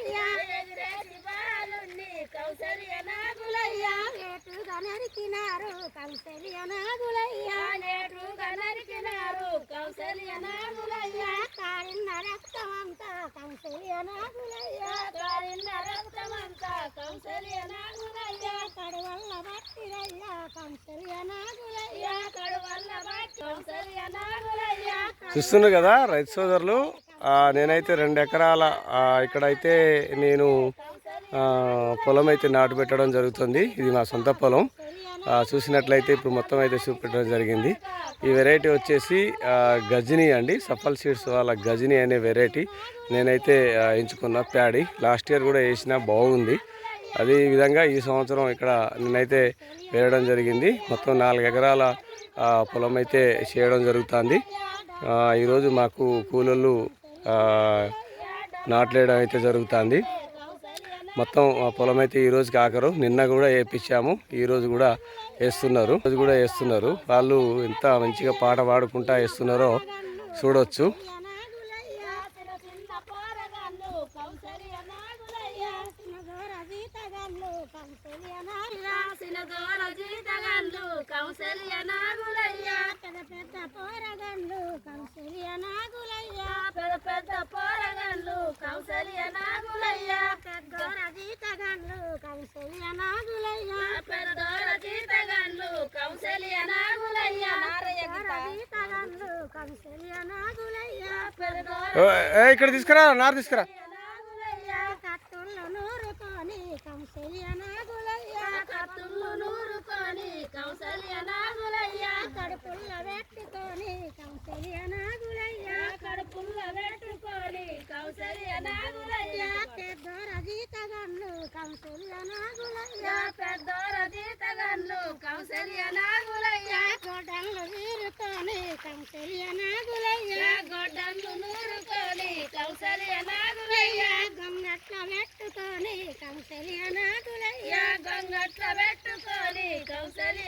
నాగులయ్యా ఎగిరేసి బాలుణ్ణి కౌసల్య నాగులయ్యా. నేటుగా నరికినారు కౌసల్య నాగులయ్యా. నేటుగా నరికినారు కౌసల్య నాగులయ్యా. కారిన రక్తమంతా కౌసల్య నాగులయ్యా. కారిన రక్తమంతా కౌసల్య నాగులయ్యా. కడువల్ల బట్టిరయ్యా కౌసల్య నాగులయ్యా. కడువల్ల బట్టి కౌసల్య నాగులయ్యా. చూస్తున్నారు కదా రైతు సోదరులు? నేనైతే రెండు ఎకరాల ఇక్కడైతే నేను పొలం అయితే నాటు పెట్టడం జరుగుతుంది. ఇది మా సొంత పొలం. చూసినట్లయితే ఇప్పుడు మొత్తం అయితే చూపెట్టడం జరిగింది. ఈ వెరైటీ వచ్చేసి గజనీ అండి. సఫల్ సీడ్స్ వాళ్ళ గజనీ అనే వెరైటీ నేనైతే ఎంచుకున్న ప్యాడీ. లాస్ట్ ఇయర్ కూడా వేసిన బాగుంది. అదే విధంగా ఈ సంవత్సరం ఇక్కడ నేనైతే వేయడం జరిగింది. మొత్తం నాలుగు ఎకరాల పొలం అయితే చేయడం జరుగుతుంది. ఈరోజు మాకు కూలోళ్ళు నాట్లేయడం అయితే జరుగుతుంది. మొత్తం ఆ పొలం అయితే ఈ రోజుకి ఆఖరు నిన్న కూడా వేయించాము ఈరోజు కూడా వేస్తున్నారు. రోజు కూడా వేస్తున్నారు. వాళ్ళు ఎంత మంచిగా పాట పాడుకుంటా వేస్తున్నారో చూడవచ్చు నాగులయ్యా నాగులయ్యా. పెద్దోర జీతగాళ్ళు కౌసల్య నాగులయ్యా. జీతగాళ్ళు కౌసల్య నాగులయ్యా. పెద్దోర ఓ, ఏ, ఇక్కడ తీసుకురా నారు తీసుకురా. నాగులయ్యా. నూరుకొని నాగులయ్యా. నూరుకొని నాగులయ్యా. కడుపుల్ల పెట్టుకొని నాగులయ్యా. కడుపుల్ల పెట్టుకొని కౌసల్య నాగులయ్యా పెద్దోర జీతగన్ను కౌసల్య నాగులయ్యా పెద్దోర జీతగన్ను కౌసల్య నాగులయ్యా. గొడ్డళ్ళు వీరుకొని కౌసల్య నాగులయ్యా. గొడ్డళ్ళు నూరుకొని కౌసల్య నాగులయ్యా. గంగట్ల పెట్టుకొని కౌసల్య నాగులయ్యా. గంగట్ల పెట్టుకొని కౌసల్య నాగులయ్యా